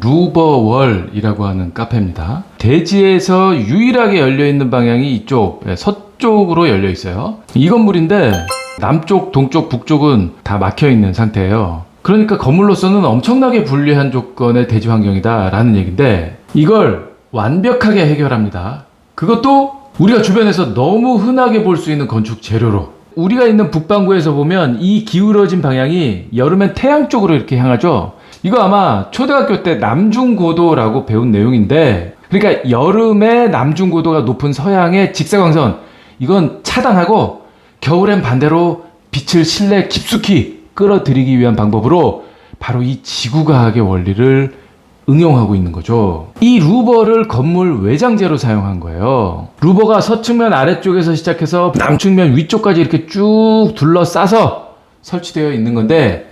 루버월이라고 하는 카페입니다. 대지에서 유일하게 열려 있는 방향이 이쪽 예, 서쪽으로 열려 있어요. 이 건물인데 남쪽, 동쪽, 북쪽은 다 막혀 있는 상태예요. 그러니까 건물로서는 엄청나게 불리한 조건의 대지 환경이다라는 얘기인데 이걸 완벽하게 해결합니다. 그것도 우리가 주변에서 너무 흔하게 볼 수 있는 건축 재료로 우리가 있는 북반구에서 보면 이 기울어진 방향이 여름엔 태양 쪽으로 이렇게 향하죠. 이거 아마 초등학교 때 남중고도라고 배운 내용인데 그러니까 여름에 남중고도가 높은 서양의 직사광선 이건 차단하고 겨울엔 반대로 빛을 실내 깊숙이 끌어들이기 위한 방법으로 바로 이 지구과학의 원리를 응용하고 있는 거죠. 이 루버를 건물 외장재로 사용한 거예요. 루버가 서측면 아래쪽에서 시작해서 남측면 위쪽까지 이렇게 쭉 둘러싸서 설치되어 있는 건데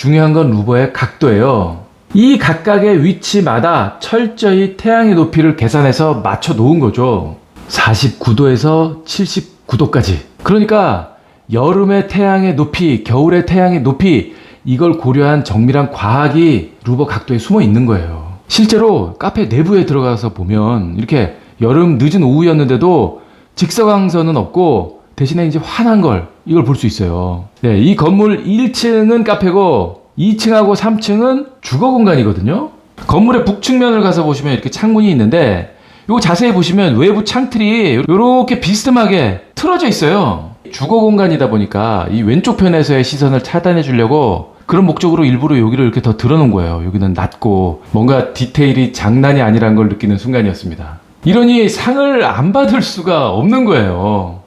중요한 건 루버의 각도예요. 이 각각의 위치마다 철저히 태양의 높이를 계산해서 맞춰 놓은 거죠. 49도에서 79도까지. 그러니까 여름의 태양의 높이, 겨울의 태양의 높이, 이걸 고려한 정밀한 과학이 루버 각도에 숨어 있는 거예요. 실제로 카페 내부에 들어가서 보면 이렇게 여름 늦은 오후였는데도 직사광선은 없고 대신에 이제 환한 걸 이걸 볼 수 있어요. 네, 이 건물 1층은 카페고 2층하고 3층은 주거 공간이거든요. 건물의 북측면을 가서 보시면 이렇게 창문이 있는데 이거 자세히 보시면 외부 창틀이 이렇게 비스듬하게 틀어져 있어요. 주거 공간이다 보니까 이 왼쪽 편에서의 시선을 차단해 주려고 그런 목적으로 일부러 여기를 이렇게 더 들어놓은 거예요. 여기는 낮고 뭔가 디테일이 장난이 아니란 걸 느끼는 순간이었습니다. 이러니 상을 안 받을 수가 없는 거예요.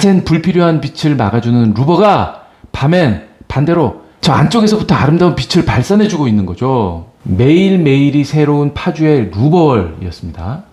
낮엔 불필요한 빛을 막아주는 루버가 밤엔 반대로 저 안쪽에서부터 아름다운 빛을 발산해주고 있는 거죠. 매일매일이 새로운 파주의 루버월이었습니다.